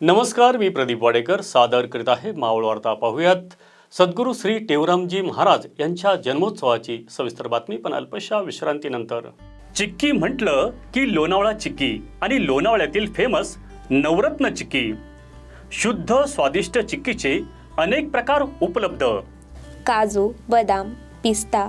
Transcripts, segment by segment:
नमस्कार मी प्रदीप वाडेकर. सादर करीत आहे मावळ वार्ता. पाहूयात. सद्गुरू श्री टेवरामजी महाराज यांच्या जन्मोत्सवाची सविस्तर बातमी पण अल्पशा विश्रांतीनंतर. चिक्की म्हटलं की लोणावळा चिक्की आणि लोणावळ्यातील फेमस नवरत्न चिक्की. शुद्ध स्वादिष्ट चिक्कीचे अनेक प्रकार उपलब्ध. काजू बदाम पिस्ता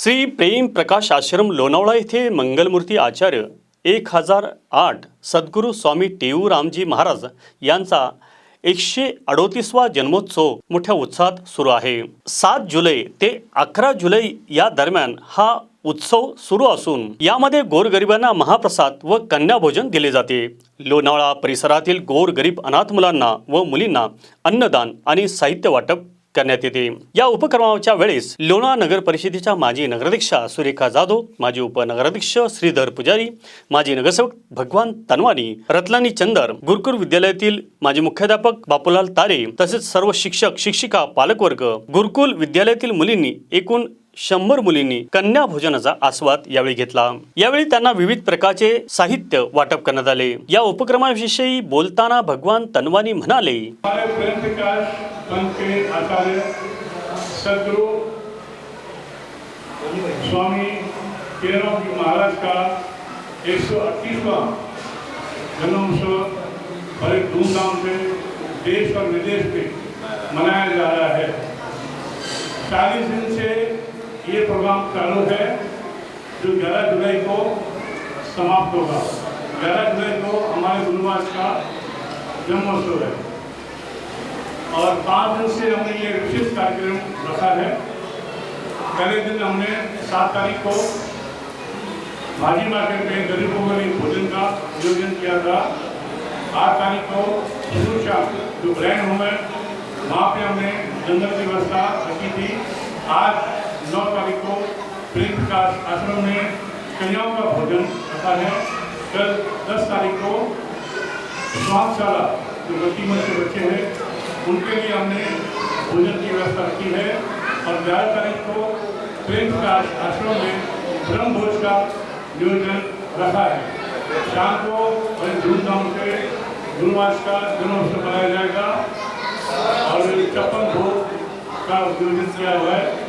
श्री प्रेम प्रकाश आश्रम लोणावळा येथे मंगलमूर्ती आचार्य एक हजार आठ सद्गुरू स्वामी टेऊरामजी महाराज यांचा एकशे अडोतीसवा जन्मोत्सव मोठ्या उत्साहात सुरू आहे. सात जुलै ते अकरा जुलै या दरम्यान हा उत्सव सुरू असून यामध्ये गोरगरिबांना महाप्रसाद व कन्याभोजन दिले जाते. लोणावळा परिसरातील गोरगरीब अनाथ मुलांना व मुलींना अन्नदान आणि साहित्य वाटप करण्यात येते या उपक्रमाच्या वेळेस लोणा नगर परिषदेच्या माजी नगराध्यक्षा सुरेखा जाधव माजी उपनगराध्यक्ष श्रीधर पुजारी माजी नगरसेवक भगवान तनवानी रतलानी चंदर गुरुकुल विद्यालयातील माजी मुख्याध्यापक बापूलाल तारे तसेच सर्व शिक्षक शिक्षिका पालकवर्ग गुरुकुल विद्यालयातील मुलींनी एकूण शंभर मुलींनी कन्या भोजनाचा आस्वाद यावेळी घेतला. यावेळी त्यांना विविध प्रकारचे साहित्य वाटप करण्यात आले. या उपक्रमाविषयी बोलताना भगवान तनवानी म्हणाले स्वामी महाराज का एक सौ अट्ठीसवा जन्मोत्सव बड़े धूमधाम से देश और विदेश में मनाया जा रहा है। चालीस दिन से ये प्रोग्राम चालू है जो ग्यारह जुलाई को समाप्त होगा। ग्यारह जुलाई को हमारे गुरुवार का जन्मोत्सव है। और पाँच दिन से हमने ये विशेष कार्यक्रम रखा है। पहले दिन हमने सात तारीख को भाजी मार्केट में गरीबों के लिए भोजन का आयोजन किया था। आठ तारीख को शाम जो ग्रैंड होम है, वहाँ पे हमने जंगल की व्यवस्था रखी थी। आज तारीख को प्रेम प्रकाश आश्रम में कन्याओं का भोजन रखा है। कल दस तारीख को स्वास्थशाला जो गतिमत के बच्चे हैं, उनके लिए हमने भोजन की व्यवस्था रखी है और ग्यारह तारीख को प्रेम प्रकाश आश्रम में ब्रह्म भोज का नियोजन रखा है। शाम को बड़े धूमधाम से गुरुवास का जन्मोत्सव मनाया जाएगा और चप्पन भोग का आयोजन किया हुआ है।